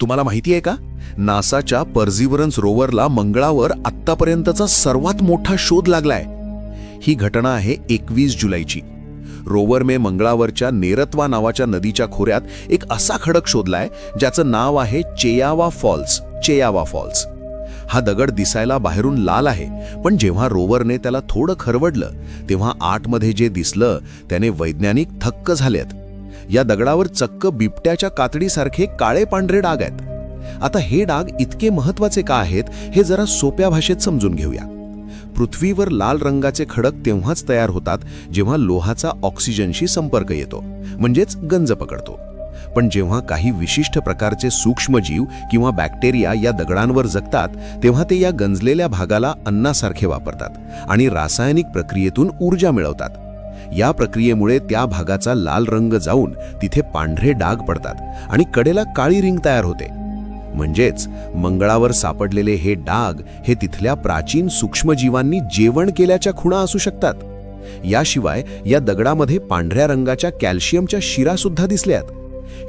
तुम्हाला माहिती आहे का? नासाच्या पर्झिवरन्स रोवरला मंगळावर आत्तापर्यंतचा सर्वात मोठा शोध लागलाय. ही घटना आहे एकवीस जुलैची. रोवरने मंगळावरच्या नेरत्वा नावाच्या नदीच्या खोऱ्यात एक असा खडक शोधलाय ज्याचं नाव आहे चेयावा फॉल्स चेयावा फॉल्स. हा दगड दिसायला बाहेरून लाल आहे पण जेव्हा रोवरने त्याला थोडं खरवडलं तेव्हा आतमध्ये जे दिसलं त्याने वैज्ञानिक थक्क झालेत. या दगडावर चक्क बिबट्याच्या कातडीसारखे काळे पांढरे डाग आहेत. आता हे डाग इतके महत्त्वाचे का आहेत हे जरा सोप्या भाषेत समजून घेऊया. पृथ्वीवर लाल रंगाचे खडक तेव्हाच तयार होतात जेव्हा लोहाचा ऑक्सिजनशी संपर्क येतो म्हणजेच गंज पकडतो. पण जेव्हा काही विशिष्ट प्रकारचे सूक्ष्मजीव किंवा बॅक्टेरिया या दगडांवर जगतात तेव्हा ते या गंजलेल्या भागाला अन्नासारखे वापरतात आणि रासायनिक प्रक्रियेतून ऊर्जा मिळवतात. या प्रक्रियेमुळे त्या भागाचा लाल रंग जाऊन तिथे पांढरे डाग पडतात आणि कडेला काळी रिंग तयार होते. म्हणजेच मंगळावर सापडलेले हे डाग हे तिथल्या प्राचीन सूक्ष्मजीवांनी जेवण केल्याच्या खुणा असू शकतात. याशिवाय या दगडामध्ये पांढऱ्या रंगाच्या कॅल्शियमच्या शिरा सुद्धा दिसल्यात.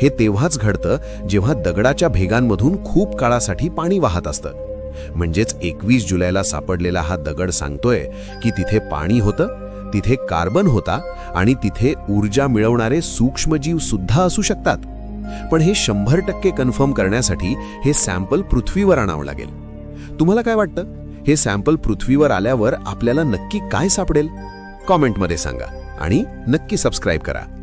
हे तेव्हाच घडतं जेव्हा दगडाच्या भेगांमधून खूप काळासाठी पाणी वाहत असतं. म्हणजेच एकवीस जुलैला सापडलेला हा दगड सांगतोय की तिथे पाणी होतं तिथे कार्बन होता आणि तिथे ऊर्जा मिळवणारे सूक्ष्मजीव सुद्धा असू शकतात. पण हे शंभर टक्के कन्फर्म करण्यासाठी हे सॅम्पल पृथ्वीवर आणावं लागेल. तुम्हाला काय वाटतं? हे सॅम्पल पृथ्वीवर आल्यावर आपल्याला नक्की काय सापडेल? कॉमेंटमध्ये सांगा आणि नक्की सबस्क्राईब करा.